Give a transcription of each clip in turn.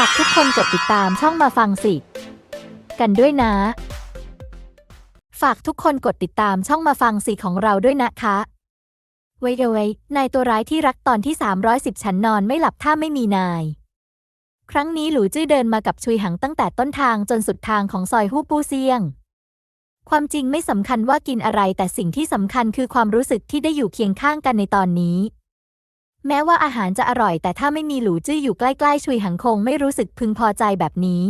ฝากทุกคนกดติดตามช่องมาฟังสิ กันด้วยนะ ฝากทุกคนกดติดตามช่องมาฟังสิของเราด้วยนะคะไว้เดว้นายตัวร้ายที่รักตอนที่ 310 ฉันนอนไม่หลับถ้าไม่มีนาย ครั้งนี้หลูจื้อเดินมากับชุยหังตั้งแต่ต้นทางจนสุดทางของซอยฮู้ปูเซียง ความจริงไม่สำคัญว่ากินอะไรแต่สิ่งที่สำคัญคือความรู้สึกที่ได้อยู่เคียงข้างกันในตอนนี้ แม้ว่าอาหารจะอร่อย แต่ถ้าไม่มีหลูจื้ออยู่ใกล้ๆ ชุยหังคงไม่รู้สึกพึงพอใจแบบนี้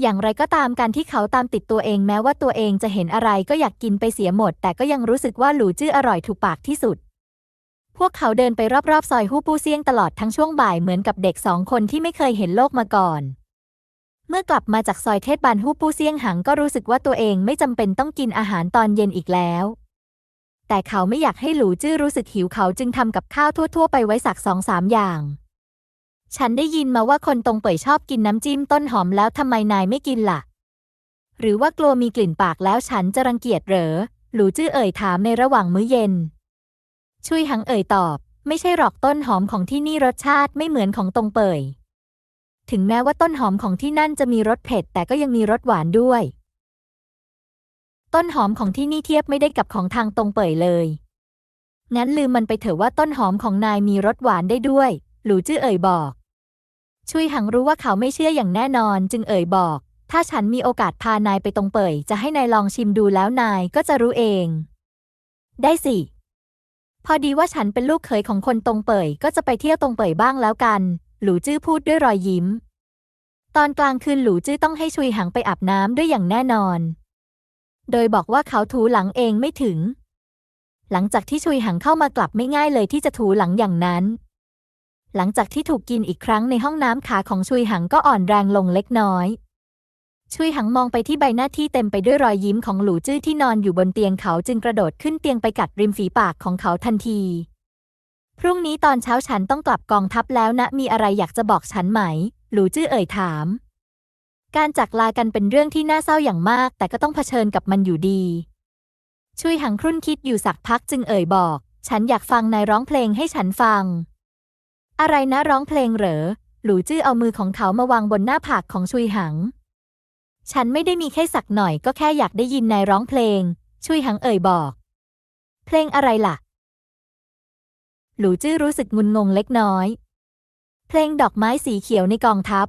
อย่างไรก็ตามการที่เขาตามติดตัวเองแม้ว่าตัวเองจะเห็นอะไรก็อยากกินไปเสียหมด แต่ก็ยังรู้สึกว่าหลูจื้ออร่อยถูกปากที่สุด พวกเขาเดินไปรอบๆ ซอยฮู้ปูเซียงตลอดทั้งช่วงบ่ายเหมือนกับเด็กสองคนที่ไม่เคยเห็นโลกมาก่อนเมื่อกลับมาจากซอยเทศบาลฮู้ปูเซียงหังก็รู้สึกว่าตัวเองไม่จำเป็นต้องกินอาหารตอนเย็นอีกแล้ว แต่เขาไม่อยากให้หลูจื้อรู้สึกหิวเขาจึงทำกับข้าวทั่ว ๆ ไปไว้สักสองสามอย่าง ฉันได้ยินมาว่าคนตรงเป่ยชอบกินน้ำจิ้มต้นหอมแล้วทำไมนายไม่กินล่ะ หรือว่ากลัวมีกลิ่นปากแล้วฉันจะรังเกียจเหรอ หลูจื้อเอ่ยถามในระหว่างมื้อเย็นชุยหังเอ่ยตอบ ไม่ใช่หรอกต้นหอมของที่นี่รสชาติไม่เหมือนของตรงเป่ยถึงแม้ว่าต้นหอมของที่นั่นจะมีรสเผ็ดแต่ก็ยังมีรสหวานด้วย ต้นหอมของที่นี่เทียบไม่ได้กับของทางตรงเป่ยเลย งั้นลืมมันไปเถอะว่าต้นหอมของนายมีรสหวานได้ด้วย หลูจื้อเอ่ยบอก ชุยหังรู้ว่าเขาไม่เชื่ออย่างแน่นอน จึงเอ่ยบอก ถ้าฉันมีโอกาสพานายไปตรงเป่ยจะให้นายลองชิมดูแล้วนายก็จะรู้เอง ได้สิ พอดีว่าฉันเป็นลูกเขยของคนตรงเป่ยก็จะไปเที่ยวตรงเป่ยบ้างแล้วกัน หลูจื้อพูดด้วยรอยยิ้ม ตอนกลางคืนหลูจื้อต้องให้ชุยหังไปอาบน้ำด้วยอย่างแน่นอน โดยบอกว่าเขาถูหลังเองไม่ถึง หลังจากที่ชุยหังเข้ามากลับไม่ง่ายเลยที่จะถูหลังอย่างนั้น หลังจากที่ถูกกินอีกครั้งในห้องน้ำขาของชุยหังก็อ่อนแรงลงเล็กน้อยชุยหังมองไปที่ใบหน้าที่เต็มไปด้วยรอยยิ้มของหลูจื้อที่นอนอยู่บนเตียงเขาจึงกระโดดขึ้นเตียงไปกัดริมฝีปากของเขาทันที พรุ่งนี้ตอนเช้าฉันต้องกลับกองทัพแล้วนะมีอะไรอยากจะบอกฉันไหม หลูจื้อเอ่ยถาม การจากลากันเป็นเรื่องที่น่าเศร้าอย่างมาก แต่ก็ต้องเผชิญกับมันอยู่ดีชุยหังครุ่นคิดอยู่สักพักจึงเอ่ยบอก ฉันอยากฟังนายร้องเพลงให้ฉันฟัง อะไรนะร้องเพลงเหรอ หลูจื้อเอามือของเขามาวางบนหน้าผากของชุยหัง ฉันไม่ได้มีแค่สักหน่อยก็แค่อยากได้ยินนายร้องเพลง ชุยหังเอ่ยบอก เพลงอะไรล่ะ หลูจื้อรู้สึกงุนงงเล็กน้อย เพลงดอกไม้สีเขียวในกองทัพ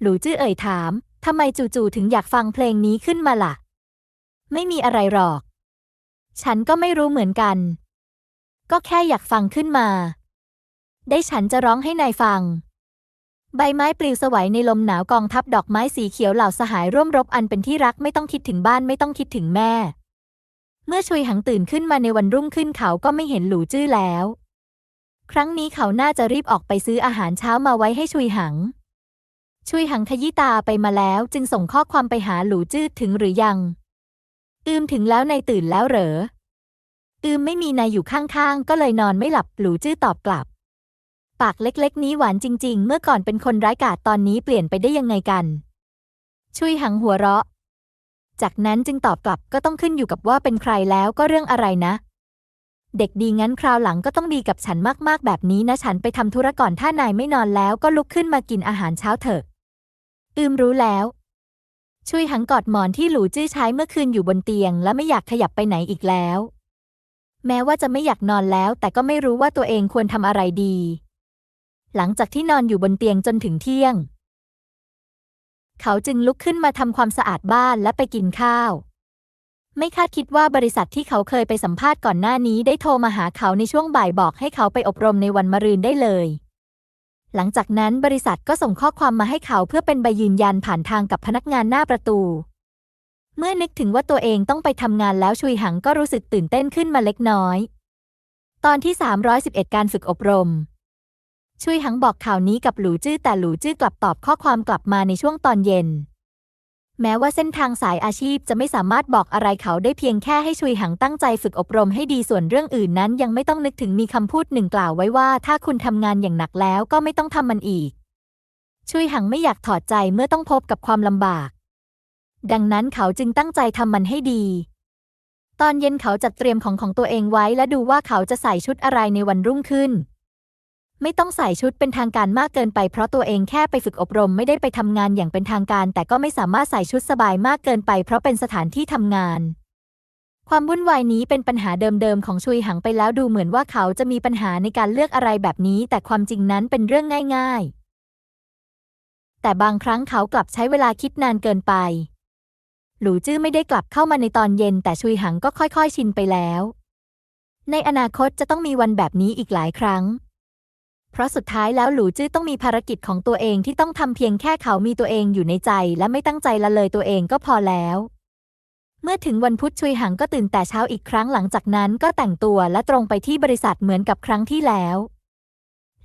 หลูจื้อเอ่ยถามทำไมจู่ๆถึงอยากฟังเพลงนี้ขึ้นมาล่ะ ไม่มีอะไรหรอก ฉันก็ไม่รู้เหมือนกัน ก็แค่อยากฟังขึ้นมา ได้ฉันจะร้องให้นายฟัง ใบไม้ปลิวสวัยในลมหนาวกองทัพดอกไม้สีเขียวเหล่าสหายร่วมรบอันเป็นที่รักไม่ต้องคิดถึงบ้านไม่ต้องคิดถึงแม่ เมื่อชุยหังตื่นขึ้นมาในวันรุ่งขึ้นเขาก็ไม่เห็นหลูจื้อแล้ว ครั้งนี้เขาน่าจะรีบออกไปซื้ออาหารเช้ามาไว้ให้ชุยหัง ชุยหังขยี้ตาไปมาแล้วจึงส่งข้อความไปหาหลูจื้อถึงหรือยัง อืมถึงแล้วนายตื่นแล้วเหรอ อืมไม่มีนายอยู่ข้างๆ ก็เลยนอนไม่หลับหลูจื้อตอบกลับ ปากเล็กๆ นี้หวานจริง ๆ เมื่อก่อนเป็นคนร้ายกาจตอนนี้เปลี่ยนไปได้ยังไงกันชุยหังหัวเราะ จากนั้นจึงตอบกลับก็ต้องขึ้นอยู่กับว่าเป็นใครแล้วก็เรื่องอะไรนะ เด็กดีงั้นคราวหลังก็ต้องดีกับฉันมากๆแบบนี้นะ ฉันไปทำธุระก่อนถ้านายไม่นอนแล้วก็ลุกขึ้นมากินอาหารเช้าเถอะ อืมรู้แล้วชุยหังกอดหมอนที่หลูจื้อใช้เมื่อคืนอยู่บนเตียง และไม่อยากขยับไปไหนอีกแล้ว แม้ว่าจะไม่อยากนอนแล้ว แต่ก็ไม่รู้ว่าตัวเองควรทำอะไรดี หลังจากที่นอนอยู่บนเตียงจนถึงเที่ยง เขาจึงลุกขึ้นมาทำความสะอาดบ้านและไปกินข้าว ไม่คาดคิดว่าบริษัทที่เขาเคยไปสัมภาษณ์ก่อนหน้านี้ได้โทรมาหาเขาในช่วงบ่ายบอกให้เขาไปอบรมในวันมะรืนได้เลย หลังจากนั้นบริษัทก็ส่งข้อความมาให้เขาเพื่อเป็นใบยืนยันผ่านทางกับพนักงานหน้าประตู เมื่อนึกถึงว่าตัวเองต้องไปทำงานแล้วชุยหังก็รู้สึกตื่นเต้นขึ้นมาเล็กน้อย ตอนที่ 311 การฝึกอบรม ชุยหังบอกข่าวนี้กับหลูจื้อแต่หลูจื้อกลับตอบข้อความกลับมาในช่วงตอนเย็น แม้ว่าเส้นทางสายอาชีพจะไม่สามารถบอกอะไรเขาได้เพียงแค่ให้ชุยหังตั้งใจฝึกอบรมให้ดีส่วนเรื่องอื่นนั้น ยังไม่ต้องนึกถึงมีคำพูดหนึ่งกล่าวไว้ว่า ถ้าคุณทำงานอย่างหนักแล้วก็ไม่ต้องทำมันอีก ชุยหังไม่อยากถอดใจเมื่อต้องพบกับความลำบาก ดังนั้นเขาจึงตั้งใจทำมันให้ดี ตอนเย็นเขาจัดเตรียมของของตัวเองไว้และดูว่าเขาจะใส่ชุดอะไรในวันรุ่งขึ้น ไม่ต้องใส่ชุดเป็นทางการมากเกินไปเพราะตัวเองแค่ไปฝึกอบรมไม่ได้ไปทำงานอย่างเป็นทางการ แต่ก็ไม่สามารถใส่ชุดสบายมากเกินไปเพราะเป็นสถานที่ทำงาน ความวุ่นวายนี้เป็นปัญหาเดิมๆของชุยหังไปแล้วดูเหมือนว่าเขาจะมีปัญหาในการเลือกอะไรแบบนี้ แต่ความจริงนั้นเป็นเรื่องง่าย ๆ แต่บางครั้งเขากลับใช้เวลาคิดนานเกินไป หลูจื้อไม่ได้กลับเข้ามาในตอนเย็น แต่ชุยหังก็ค่อยๆ ชินไปแล้ว ในอนาคตจะต้องมีวันแบบนี้อีกหลายครั้ง เพราะสุดท้ายแล้วหลูจื้อต้องมีภารกิจของตัวเองที่ต้องทำเพียงแค่เขามีตัวเองอยู่ในใจ และไม่ตั้งใจละเลยตัวเองก็พอแล้ว เมื่อถึงวันพุธชุยหังก็ตื่นแต่เช้าอีกครั้งหลังจากนั้นก็แต่งตัวและตรงไปที่บริษัทเหมือนกับครั้งที่แล้ว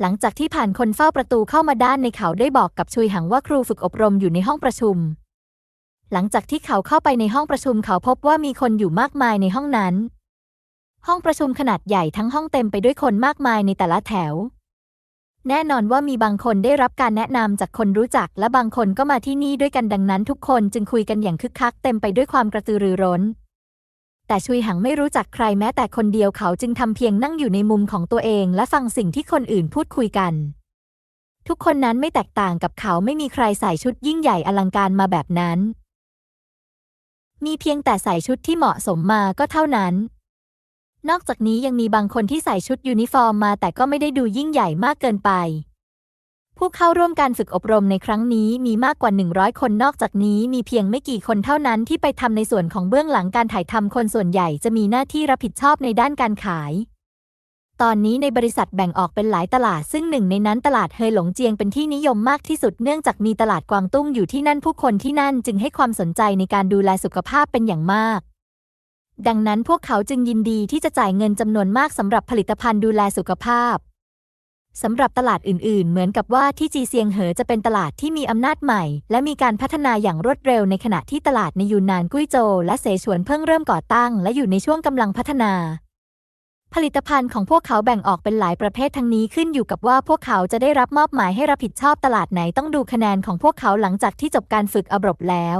หลังจากที่ผ่านคนเฝ้าประตูเข้ามาด้านในเขาได้บอกกับชุยหังว่าครูฝึกอบรมอยู่ในห้องประชุม หลังจากที่เขาเข้าไปในห้องประชุมเขาพบว่ามีคนอยู่มากมายในห้องนั้นห้องประชุมขนาดใหญ่ทั้งห้องเต็มไปด้วยคนมากมายในแต่ละแถว แน่นอนว่ามีบางคนได้รับการแนะนำจากคนรู้จัก และบางคนก็มาที่นี่ด้วยกันดังนั้น ทุกคนจึงคุยกันอย่างคึกคักเต็มไปด้วยความกระตือรือร้น แต่ชุยหังไม่รู้จักใครแม้แต่คนเดียวเขาจึงทำเพียงนั่งอยู่ในมุมของตัวเอง และฟังสิ่งที่คนอื่นพูดคุยกัน ทุกคนนั้นไม่แตกต่างกับเขาไม่มีใครใส่ชุดยิ่งใหญ่อลังการมาแบบนั้น มีเพียงแต่ใส่ชุดที่เหมาะสมมาก็เท่านั้น นอกจากนี้ยังมีบางคนที่ใส่ชุดยูนิฟอร์มมาแต่ก็ไม่ได้ดูยิ่งใหญ่มากเกินไป ผู้เข้าร่วมการฝึกอบรมในครั้งนี้มีมากกว่า 100 คนนอกจากนี้มีเพียงไม่กี่คนเท่านั้นที่ไปทำในส่วนของเบื้องหลังการถ่ายทำคนส่วนใหญ่จะมีหน้าที่รับผิดชอบในด้านการขาย ตอนนี้ในบริษัทแบ่งออกเป็นหลายตลาด ซึ่งหนึ่งในนั้นตลาดเฮยหลงเจียงเป็นที่นิยมมากที่สุดเนื่องจากมีตลาดกวางตุ้งอยู่ที่นั่นผู้คนที่นั่นจึงให้ความสนใจในการดูแลสุขภาพเป็นอย่างมาก ดังนั้นพวกเขาจึงยินดีที่จะจ่ายเงินจำนวนมากสำหรับผลิตภัณฑ์ดูแลสุขภาพสำหรับตลาดอื่น ๆ เหมือนกับว่าที่จีเซียงเหอจะเป็นตลาดที่มีอำนาจใหม่ และมีการพัฒนาอย่างรวดเร็วในขณะที่ตลาดในยูนนานกุ้ยโจวและเสฉวนเพิ่งเริ่มก่อตั้ง และอยู่ในช่วงกำลังพัฒนา ผลิตภัณฑ์ของพวกเขาแบ่งออกเป็นหลายประเภททั้งนี้ขึ้นอยู่กับว่าพวกเขาจะได้รับมอบหมายให้รับผิดชอบตลาดไหนต้องดูคะแนนของพวกเขาหลังจากที่จบการฝึกอบรมแล้ว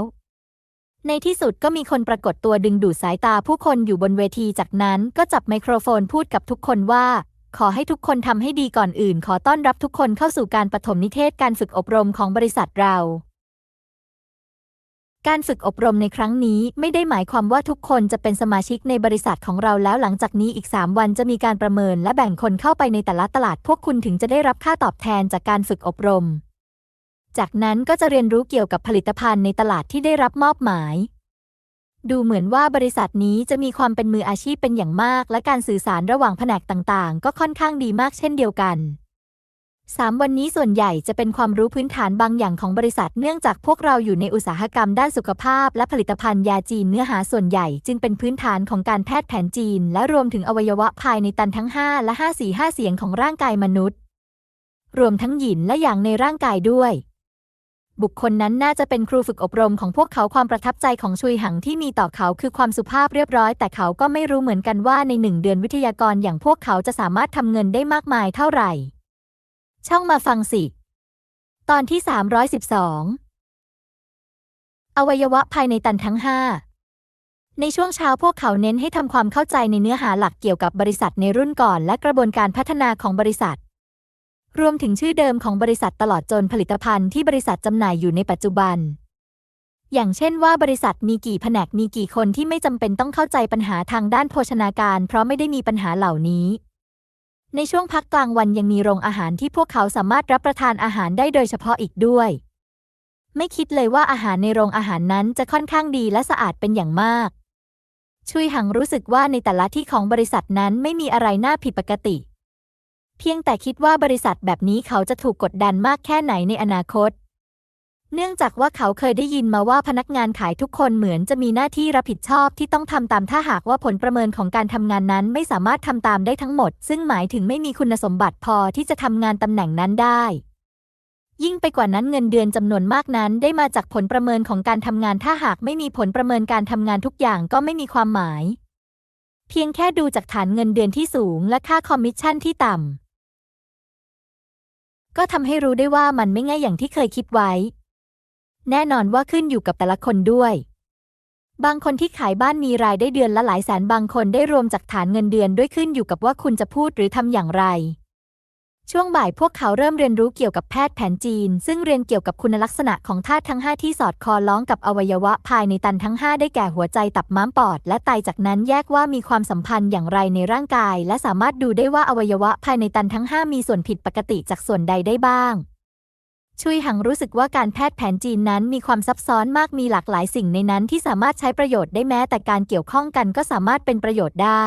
ในที่สุดก็มีคนปรากฏตัวดึงดูดสายตาผู้คนอยู่บนเวทีจากนั้นก็จับไมโครโฟนพูดกับทุกคนว่า ขอให้ทุกคนทำให้ดีก่อนอื่น ขอต้อนรับทุกคนเข้าสู่การปฐมนิเทศการฝึกอบรมของบริษัทเรา การฝึกอบรมในครั้งนี้ไม่ได้หมายความว่าทุกคนจะเป็นสมาชิกในบริษัทของเราแล้วหลังจากนี้อีก 3 วันจะมีการประเมินและแบ่งคนเข้าไปในแต่ละตลาดพวกคุณถึงจะได้รับค่าตอบแทนจากการฝึกอบรม จากนั้นก็จะเรียนรู้เกี่ยวกับผลิตภัณฑ์ในตลาดที่ได้รับมอบหมาย ดูเหมือนว่าบริษัทนี้จะมีความเป็นมืออาชีพเป็นอย่างมาก และการสื่อสารระหว่างแผนกต่างๆ ก็ค่อนข้างดีมากเช่นเดียวกันสามวันนี้ส่วนใหญ่จะเป็นความรู้พื้นฐานบางอย่างของบริษัทเนื่องจากพวกเราอยู่ในอุตสาหกรรมด้านสุขภาพ และผลิตภัณฑ์ยาจีนเนื้อหาส่วนใหญ่จึงเป็นพื้นฐานของการแพทย์แผนจีน และรวมถึงอวัยวะภายในตันทั้ง 5 และ5 4 5เสียงของร่างกายมนุษย์ รวมทั้งหยินและอย่างในร่างกายด้วย บุคคลนั้นน่าจะเป็นครูฝึกอบรมของพวกเขาความประทับใจของชุยหังที่มีต่อเขาคือความสุภาพเรียบร้อย แต่เขาก็ไม่รู้เหมือนกันว่าในหนึ่งเดือนวิทยากรอย่างพวกเขาจะสามารถทำเงินได้มากมายเท่าไหร่ ช่องมาฟังสิ ตอนที่ 312 อวัยวะภายในตันทั้ง 5 ในช่วงเช้าพวกเขาเน้นให้ทำความเข้าใจในเนื้อหาหลักเกี่ยวกับบริษัทในรุ่นก่อน และกระบวนการพัฒนาของบริษัท รวมถึงชื่อเดิมของบริษัทตลอดจนผลิตภัณฑ์ที่บริษัทจำหน่ายอยู่ในปัจจุบัน อย่างเช่นว่าบริษัทมีกี่แผนกมีกี่คนที่ไม่จำเป็นต้องเข้าใจปัญหาทางด้านโภชนาการ เพราะไม่ได้มีปัญหาเหล่านี้ ในช่วงพักกลางวันยังมีโรงอาหารที่พวกเขาสามารถรับประทานอาหารได้โดยเฉพาะอีกด้วย ไม่คิดเลยว่าอาหารในโรงอาหารนั้นจะค่อนข้างดีและสะอาดเป็นอย่างมาก ชุยหังรู้สึกว่าในแต่ละที่ของบริษัทนั้นไม่มีอะไรน่าผิดปกติ เพียงแต่คิดว่าบริษัทแบบนี้เขาจะถูกกดดันมากแค่ไหนในอนาคต เนื่องจากว่าเขาเคยได้ยินมาว่าพนักงานขายทุกคนเหมือนจะมีหน้าที่รับผิดชอบที่ต้องทำตามถ้าหากว่าผลประเมินของการทำงานนั้นไม่สามารถทำตามได้ทั้งหมด ซึ่งหมายถึงไม่มีคุณสมบัติพอที่จะทำงานตำแหน่งนั้นได้ยิ่งไปกว่านั้นเงินเดือนจำนวนมากนั้น ได้มาจากผลประเมินของการทำงานถ้าหากไม่มีผลประเมินการทำงานทุกอย่างก็ไม่มีความหมาย เพียงแค่ดูจากฐานเงินเดือนที่สูงและค่าคอมมิชชั่นที่ต่ำ ก็ทำให้รู้ได้ว่ามันไม่ง่ายอย่างที่เคยคิดไว้ แน่นอนว่าขึ้นอยู่กับแต่ละคนด้วย บางคนที่ขายบ้านมีรายได้เดือนละหลายแสนบางคนได้รวมจากฐานเงินเดือนด้วยขึ้นอยู่กับว่าคุณจะพูดหรือทำอย่างไร ช่วงบ่ายพวกเขาเริ่มเรียนรู้เกี่ยวกับแพทย์แผนจีน ซึ่งเรียนเกี่ยวกับคุณลักษณะของธาตุทั้ง 5 ที่สอดคล้องกับอวัยวะภายในตันทั้ง 5 ได้แก่หัวใจตับม้ามปอด และไตจากนั้นแยกว่ามีความสัมพันธ์อย่างไรในร่างกาย และสามารถดูได้ว่าอวัยวะภายในตันทั้ง 5 มีส่วนผิดปกติจากส่วนใดได้บ้างชุยหังรู้สึกว่าการแพทย์แผนจีนนั้นมีความซับซ้อนมากมีหลากหลายสิ่งในนั้นที่สามารถใช้ประโยชน์ได้แม้แต่การเกี่ยวข้องกันก็สามารถเป็นประโยชน์ได้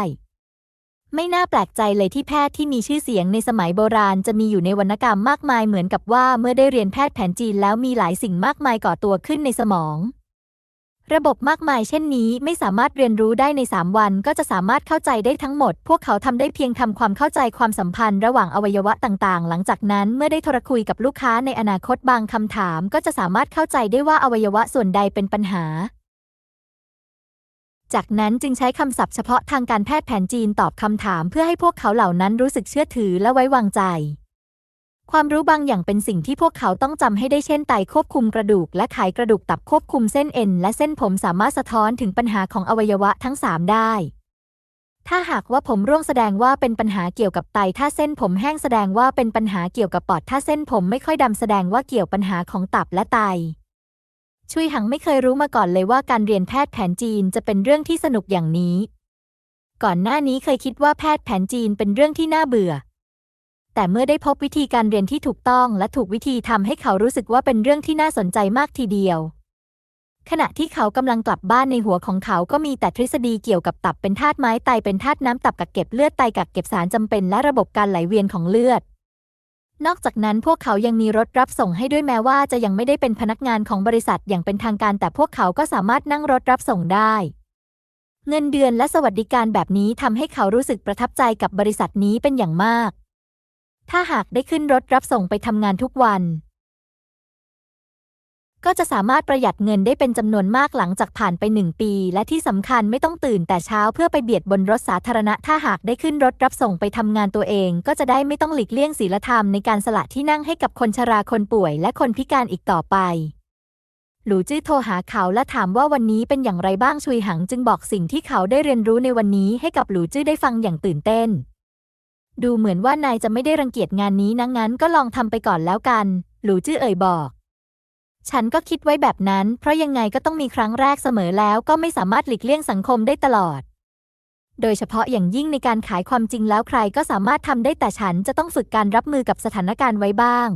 ไม่น่าแปลกใจเลยที่แพทย์ที่มีชื่อเสียงในสมัยโบราณจะมีอยู่ในวรรณกรรมมากมายเหมือนกับว่าเมื่อได้เรียนแพทย์แผนจีนแล้วมีหลายสิ่งมากมายก่อตัวขึ้นในสมอง ระบบมากมายเช่นนี้ไม่สามารถเรียนรู้ได้ใน 3 วันก็จะสามารถเข้าใจได้ทั้งหมด พวกเขาทำได้เพียงทำความเข้าใจความสัมพันธ์ระหว่างอวัยวะต่างๆ หลังจากนั้นเมื่อได้โทรคุยกับลูกค้าในอนาคตบางคำถาม ก็จะสามารถเข้าใจได้ว่าอวัยวะส่วนใดเป็นปัญหา จากนั้นจึงใช้คำศัพท์เฉพาะทางการแพทย์แผนจีนตอบคำถามเพื่อให้พวกเขาเหล่านั้นรู้สึกเชื่อถือและไว้วางใจ ความรู้บางอย่างเป็นสิ่งที่พวกเขาต้องจำให้ได้เช่นไตควบคุมกระดูก และไขกระดูกตับควบคุมเส้นเอ็นและเส้นผมสามารถสะท้อนถึงปัญหาของอวัยวะทั้งสามได้ ถ้าหากว่าผมร่วงแสดงว่าเป็นปัญหาเกี่ยวกับไต ถ้าเส้นผมแห้งแสดงว่าเป็นปัญหาเกี่ยวกับปอด ถ้าเส้นผมไม่ค่อยดำแสดงว่าเกี่ยวปัญหาของตับและไต ชุยหังไม่เคยรู้มาก่อนเลยว่าการเรียนแพทย์แผนจีนจะเป็นเรื่องที่สนุกอย่างนี้ ก่อนหน้านี้เคยคิดว่าแพทย์แผนจีนเป็นเรื่องที่น่าเบื่อ แต่เมื่อได้พบวิธีการเรียนที่ถูกต้องและถูกวิธีทำให้เขารู้สึกว่าเป็นเรื่องที่น่าสนใจมากทีเดียว ขณะที่เขากำลังกลับบ้านในหัวของเขาก็มีแต่ทฤษฎีเกี่ยวกับตับเป็นธาตุไม้ไตเป็นธาตุน้ำตับกักเก็บเลือดไตกักเก็บสารจำเป็นและระบบการไหลเวียนของเลือด นอกจากนั้นพวกเขายังมีรถรับส่งให้ด้วยแม้ว่าจะยังไม่ได้เป็นพนักงานของบริษัทอย่างเป็นทางการ แต่พวกเขาก็สามารถนั่งรถรับส่งได้ เงินเดือนและสวัสดิการแบบนี้ทำให้เขารู้สึกประทับใจกับบริษัทนี้เป็นอย่างมาก ถ้าหากได้ขึ้นรถรับส่งไปทำงานทุกวัน ก็จะสามารถประหยัดเงินได้เป็นจำนวนมากหลังจากผ่านไปหนึ่งปี และที่สำคัญไม่ต้องตื่นแต่เช้าเพื่อไปเบียดบนรถสาธารณะถ้าหากได้ขึ้นรถรับส่งไปทำงานตัวเอง ก็จะได้ไม่ต้องหลีกเลี่ยงศีลธรรมในการสละที่นั่งให้กับคนชราคนป่วย และคนพิการอีกต่อไปหลูจื้อโทรหาเขาและถามว่าวันนี้เป็นอย่างไรบ้างชุยหังจึงบอกสิ่งที่เขาได้เรียนรู้ในวันนี้ให้กับหลูจื้อได้ฟังอย่างตื่นเต้น ดูเหมือนว่านายจะไม่ได้รังเกียจงานนี้นะงั้นก็ลองทำไปก่อนแล้วกัน หลูจื้อเอ่ยบอก ฉันก็คิดไว้แบบนั้น เพราะยังไงก็ต้องมีครั้งแรกเสมอแล้วก็ไม่สามารถหลีกเลี่ยงสังคมได้ตลอด โดยเฉพาะอย่างยิ่งในการขายความจริงแล้วใครก็สามารถทำได้แต่ฉันจะต้องฝึกการรับมือกับสถานการณ์ไว้บ้าง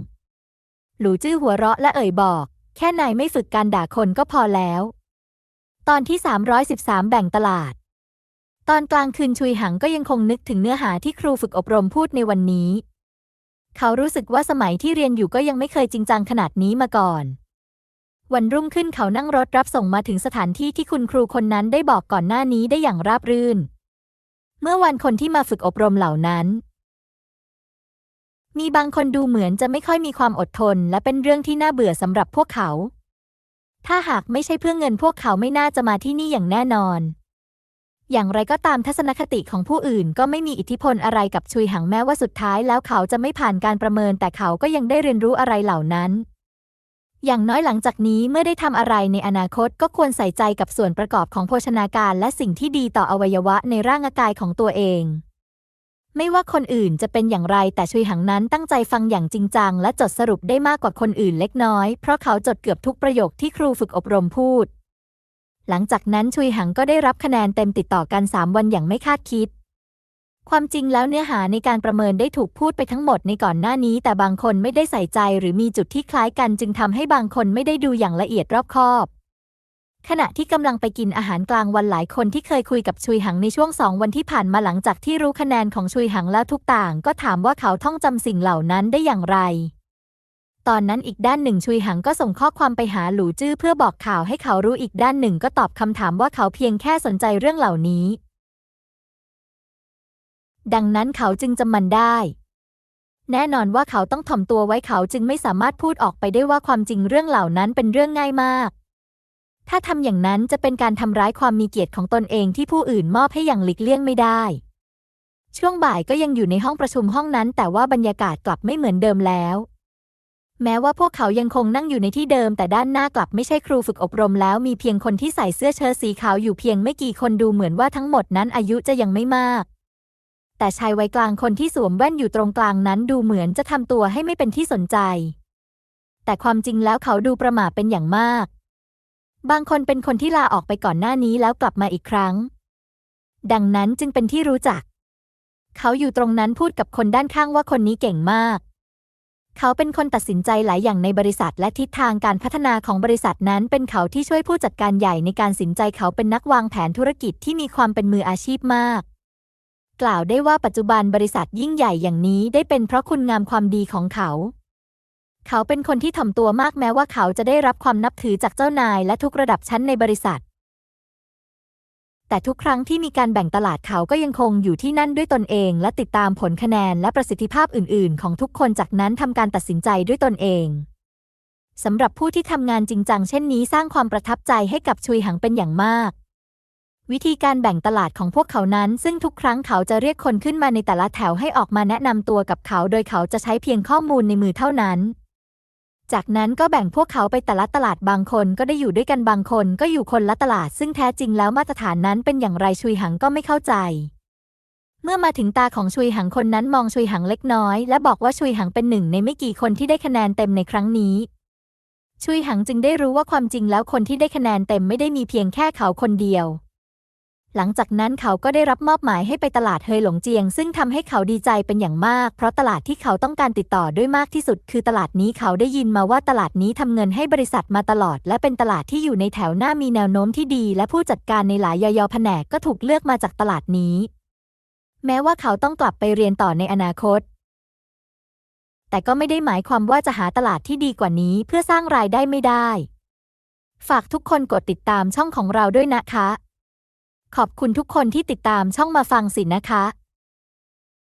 หลูจื้อหัวเราะและเอ่ยบอก แค่นายไม่ฝึกการด่าคนก็พอแล้ว ตอนที่ 313 แบ่งตลาด ตอนกลางคืนชุยหังก็ยังคงนึกถึงเนื้อหาที่ครูฝึกอบรมพูดในวันนี้ เขารู้สึกว่าสมัยที่เรียนอยู่ก็ยังไม่เคยจริงจังขนาดนี้มาก่อน วันรุ่งขึ้นเขานั่งรถรับส่งมาถึงสถานที่ที่คุณครูคนนั้นได้บอกก่อนหน้านี้ได้อย่างราบรื่น เมื่อวันคนที่มาฝึกอบรมเหล่านั้น มีบางคนดูเหมือนจะไม่ค่อยมีความอดทน และเป็นเรื่องที่น่าเบื่อสำหรับพวกเขา ถ้าหากไม่ใช่เพื่อเงินพวกเขาไม่น่าจะมาที่นี่อย่างแน่นอน อย่างไรก็ตามทัศนคติของผู้อื่นก็ไม่มีอิทธิพลอะไรกับชุยหังแม้ว่าสุดท้ายแล้วเขาจะไม่ผ่านการประเมินแต่เขาก็ยังได้เรียนรู้อะไรเหล่านั้น อย่างน้อยหลังจากนี้เมื่อได้ทำอะไรในอนาคตก็ควรใส่ใจกับส่วนประกอบของโภชนาการและสิ่งที่ดีต่ออวัยวะในร่างกายของตัวเอง ไม่ว่าคนอื่นจะเป็นอย่างไรแต่ชุยหังนั้นตั้งใจฟังอย่างจริงจัง และจดสรุปได้มากกว่าคนอื่นเล็กน้อย เพราะเขาจดเกือบทุกประโยคที่ครูฝึกอบรมพูด หลังจากนั้นชุยหังก็ได้รับคะแนนเต็มติดต่อกัน 3 วันอย่างไม่คาดคิด ความจริงแล้วเนื้อหาในการประเมินได้ถูกพูดไปทั้งหมดในก่อนหน้านี้ แต่บางคนไม่ได้ใส่ใจหรือมีจุดที่คล้ายกันจึงทำให้บางคนไม่ได้ดูอย่างละเอียดรอบคอบ ขณะที่กำลังไปกินอาหารกลางวันหลายคนที่เคยคุยกับชุยหังในช่วงสองวันที่ผ่านมาหลังจากที่รู้คะแนนของชุยหังแล้วทุกต่าง ก็ถามว่าเขาท่องจำสิ่งเหล่านั้นได้อย่างไร ตอนนั้นอีกด้านหนึ่งชุยหังก็ส่งข้อความไปหาหลูจื้อเพื่อบอกข่าวให้เขารู้อีกด้านหนึ่งก็ตอบคำถามว่าเขาเพียงแค่สนใจเรื่องเหล่านี้ ดังนั้นเขาจึงจำมันได้ แน่นอนว่าเขาต้องถ่อมตัวไว้เขาจึงไม่สามารถพูดออกไปได้ว่าความจริงเรื่องเหล่านั้นเป็นเรื่องง่ายมาก ถ้าทำอย่างนั้นจะเป็นการทำร้ายความมีเกียรติของตนเองที่ผู้อื่นมอบให้อย่างหลีกเลี่ยงไม่ได้ ช่วงบ่ายก็ยังอยู่ในห้องประชุมห้องนั้น แต่ว่าบรรยากาศกลับไม่เหมือนเดิมแล้วแม้ว่าพวกเขายังคงนั่งอยู่ในที่เดิม แต่ด้านหน้ากลับไม่ใช่ครูฝึกอบรมแล้วมีเพียงคนที่ใส่เสื้อเชิ้ตสีขาวอยู่เพียงไม่กี่คนดูเหมือนว่าทั้งหมดนั้นอายุจะยังไม่มาก แต่ชายวัยกลางคนที่สวมแว่นอยู่ตรงกลางนั้นดูเหมือนจะทำตัวให้ไม่เป็นที่สนใจ แต่ความจริงแล้วเขาดูประหม่าเป็นอย่างมาก บางคนเป็นคนที่ลาออกไปก่อนหน้านี้แล้วกลับมาอีกครั้ง ดังนั้นจึงเป็นที่รู้จัก เขาอยู่ตรงนั้นพูดกับคนด้านข้างว่าคนนี้เก่งมาก เขาเป็นคนตัดสินใจหลายอย่างในบริษัทและทิศทางการพัฒนาของบริษัทนั้นเป็นเขาที่ช่วยผู้จัดการใหญ่ในการสินใจเขาเป็นนักวางแผนธุรกิจที่มีความเป็นมืออาชีพมาก กล่าวได้ว่าปัจจุบันบริษัทยิ่งใหญ่อย่างนี้ได้เป็นเพราะคุณงามความดีของเขา เขาเป็นคนที่ถ่อมตัวมากแม้ว่าเขาจะได้รับความนับถือจากเจ้านายและทุกระดับชั้นในบริษัท แต่ทุกครั้งที่มีการแบ่งตลาดเขาก็ยังคงอยู่ที่นั่นด้วยตนเอง และติดตามผลคะแนนและประสิทธิภาพอื่น ๆ ของทุกคนจากนั้นทำการตัดสินใจด้วยตนเองสำหรับผู้ที่ทำงานจริงจังเช่นนี้สร้างความประทับใจให้กับชุยหังเป็นอย่างมาก วิธีการแบ่งตลาดของพวกเขานั้น ซึ่งทุกครั้งเขาจะเรียกคนขึ้นมาในแต่ละแถวให้ออกมาแนะนำตัวกับเขา โดยเขาจะใช้เพียงข้อมูลในมือเท่านั้น จากนั้นก็แบ่งพวกเขาไปแต่ละตลาดบางคนก็ได้อยู่ด้วยกันบางคนก็อยู่คนละตลาด ซึ่งแท้จริงแล้วมาตรฐานนั้นเป็นอย่างไรชุยหังก็ไม่เข้าใจ เมื่อมาถึงตาของชุยหังคนนั้นมองชุยหังเล็กน้อย และบอกว่าชุยหังเป็นหนึ่งในไม่กี่คนที่ได้คะแนนเต็มในครั้งนี้ชุยหังจึงได้รู้ว่าความจริงแล้วคนที่ได้คะแนนเต็มไม่ได้มีเพียงแค่เขาคนเดียว หลังจากนั้นเขาก็ได้รับมอบหมายให้ไปตลาดเฮยหลงเจียง ซึ่งทำให้เขาดีใจเป็นอย่างมาก เพราะตลาดที่เขาต้องการติดต่อด้วยมากที่สุด คือตลาดนี้เขาได้ยินมาว่าตลาดนี้ทำเงินให้บริษัทมาตลอด และเป็นตลาดที่อยู่ในแถวหน้ามีแนวโน้มที่ดี และผู้จัดการในหลายยอยแผนกก็ถูกเลือกมาจากตลาดนี้ แม้ว่าเขาต้องกลับไปเรียนต่อในอนาคต แต่ก็ไม่ได้หมายความว่าจะหาตลาดที่ดีกว่านี้ เพื่อสร้างรายได้ไม่ได้ ฝากทุกคนกดติดตามช่องของเราด้วยนะคะ ขอบคุณทุกคนที่ติดตามช่องมาฟังสินะคะ